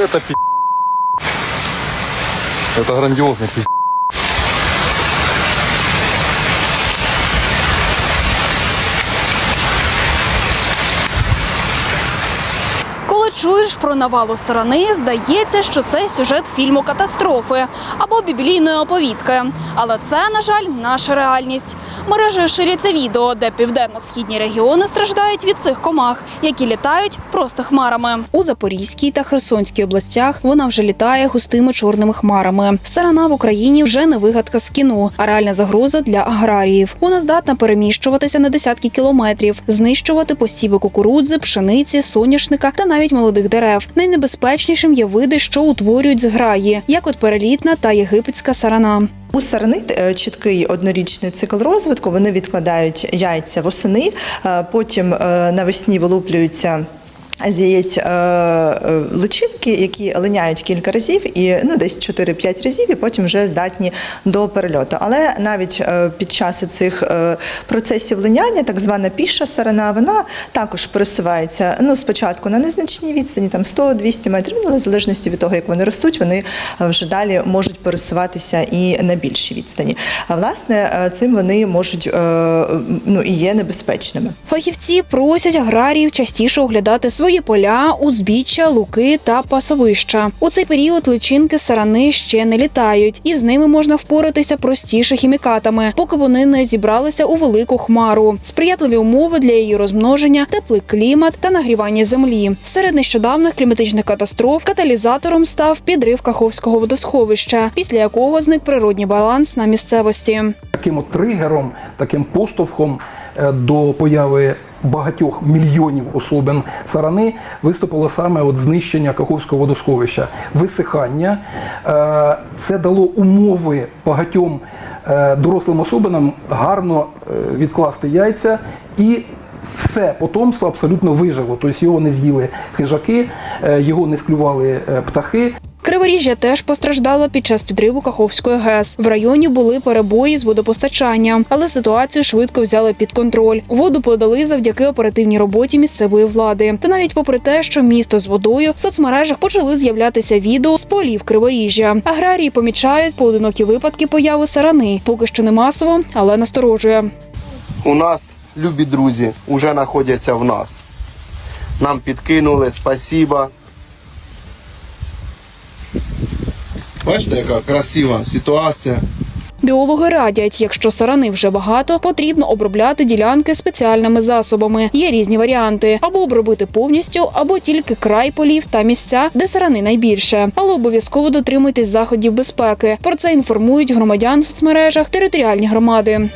это пи***. Это грандиозный пи***. Чуєш про навалу сарани, здається, що це сюжет фільму катастрофи або біблійної оповідки. Але це, на жаль, наша реальність. Мережею ширяться відео, де південно-східні регіони страждають від цих комах, які літають просто хмарами. У Запорізькій та Херсонській областях вона вже літає густими чорними хмарами. Сарана в Україні вже не вигадка з кіно, а реальна загроза для аграріїв. Вона здатна переміщуватися на десятки кілометрів, знищувати посіви кукурудзи, пшениці, соняшника та навіть молодих дерев. Найнебезпечнішим є види, що утворюють зграї, як от перелітна та єгипетська сарана. У сарани е, чіткий однорічний цикл розвитку. Вони відкладають яйця восени, е, потім е, навесні вилуплюються. З яєць е, е, личинки, які линяють кілька разів, і ну десь 4-5 разів, і потім вже здатні до перельоту. Але навіть е, під час цих процесів линяння, так звана піша сарана, вона також пересувається ну спочатку на незначній відстані, там 100-200 метрів, ну, але в залежності від того, як вони ростуть, вони вже далі можуть пересуватися і на більшій відстані. А власне цим вони можуть ну і є небезпечними. Фахівці просять аграріїв частіше оглядати свої поля, узбіччя, луки та пасовища. У цей період личинки сарани ще не літають, і з ними можна впоратися простіше хімікатами, поки вони не зібралися у велику хмару. Сприятливі умови для її розмноження, теплий клімат та нагрівання землі. Серед нещодавних кліматичних катастроф каталізатором став підрив Каховського водосховища, після якого зник природній баланс на місцевості. таким от тригером, таким поштовхом до появи багатьох мільйонів особин сарани виступило саме от знищення Каховського водосховища, висихання. Е, Це дало умови багатьом е, дорослим особинам гарно е, відкласти яйця і. Все потомство абсолютно вижило, тобто його не з'їли хижаки, е, його не склювали е, птахи. Криворіжжя теж постраждало під час підриву Каховської ГЕС. В районі були перебої з водопостачанням, але ситуацію швидко взяли під контроль. Воду подали завдяки оперативній роботі місцевої влади. Та навіть попри те, що місто з водою в соцмережах почали з'являтися відео з полів Криворіжжя. Аграрії помічають поодинокі випадки появи сарани. Поки що не масово, але насторожує. у нас любі друзі вже знаходяться в нас. Нам підкинули, спасіба. Бачите, яка красива ситуація. Біологи радять, якщо сарани вже багато, потрібно обробляти ділянки спеціальними засобами. Є різні варіанти: або обробити повністю, або тільки край полів та місця, де сарани найбільше. Але обов'язково дотримуйтесь заходів безпеки. Про це інформують громадян в соцмережах територіальні громади.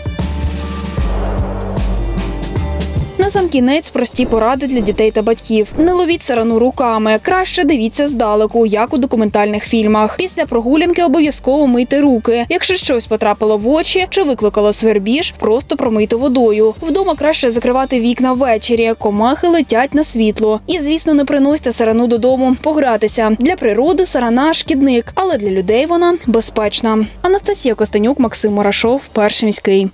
Сам кінець прості поради для дітей та батьків. Не ловіть сарану руками. Краще дивіться здалеку, як у документальних фільмах. Після прогулянки обов'язково мийте руки. Якщо щось потрапило в очі чи викликало свербіж, просто промийте водою. Вдома краще закривати вікна ввечері. Комахи летять на світло. І, звісно, не приносьте сарану додому погратися. Для природи сарана шкідник, але для людей вона безпечна. Анастасія Костенюк, Максим Марашов, перший міський.